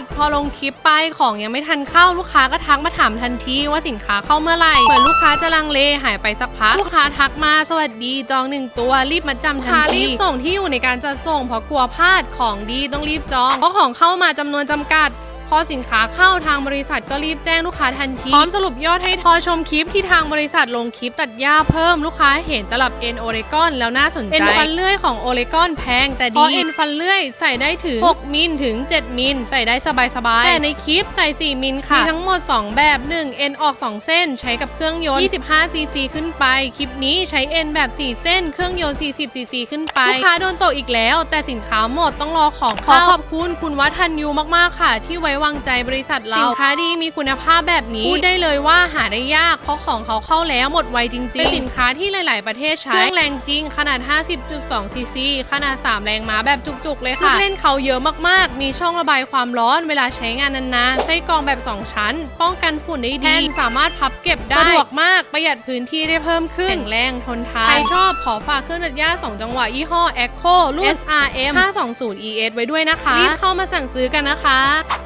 ด พอลงคลิปไปของยังไม่ทันเข้าลูกค้าก็ทักมาถามทันทีว่าสินค้าเข้าเมื่อไหร่เหมือนลูกค้าจะลังเลหายไปสักพักลูกค้าทักมาสวัสดีจองหนึ่งตัวรีบมาจำทันทีรีบส่งที่อยู่ในการจัดส่งเพราะกลัวพลาดของดีต้องรีบจองเพราะของเข้ามาจำนวนจำกัด พอสินค้าเข้าทางบริษัทก็รีบแจ้งลูกค้าทันที พร้อมสรุปยอดให้ทอชมคลิปที่ทางบริษัทลงคลิปตัดหญ้าเพิ่มลูกค้าเห็นตลับเอ็นโอเรกอนแล้วน่าสนใจ เอ็นฟันเลื่อยของโอเรกอนแพงแต่ดี เพราะเอ็นฟันเลื่อยใส่ได้ถึง 6 มิลถึง 7 มิลใส่ได้สบายๆ แต่ในคลิปใส่ 4 มิลค่ะ มีทั้งหมด 2 แบบ 1 เอ็นออก 2 เส้น ใช้กับเครื่องยนต์ 25 ซีซีขึ้นไป คลิปนี้ใช้เอ็นแบบ 4 เส้น เครื่องยนต์ 40 ซีซีขึ้นไป ลูกค้าโดนตกอีกแล้ว แต่สินค้าหมดต้องรอของเข้าขอขอบคุณคุณวัฒนยูมากๆค่ะ ที่ไว้วางใจบริษัทเราสินค้าดีมีคุณภาพแบบนี้พูดได้เลยว่าหาได้ยากเพราะของเขาเข้าแล้วหมดไวจริงๆเป็นสินค้าที่หลาย ๆ ประเทศใช้เครื่องแรงจริง ขนาด 50.2ซีซีขนาด 3 แรงม้าแบบจุก ๆ เลยค่ะลูกเล่นเขาเยอะมาก ๆ มีช่องระบายความร้อนเวลาใช้งานนาน ๆ ไส้กรองแบบ 2 ชั้น ป้องกันฝุ่นได้ดีแผ่นสามารถพับเก็บได้สะดวกมากประหยัดพื้นที่ได้เพิ่มขึ้นแข็งแรงทนทานใครชอบขอฝากเครื่องตัดหญ้า 2 จังหวะยี่ห้อ Echo รุ่น SRM 520 ES ไว้ด้วยนะคะรีบเข้ามาสั่งซื้อกันนะคะ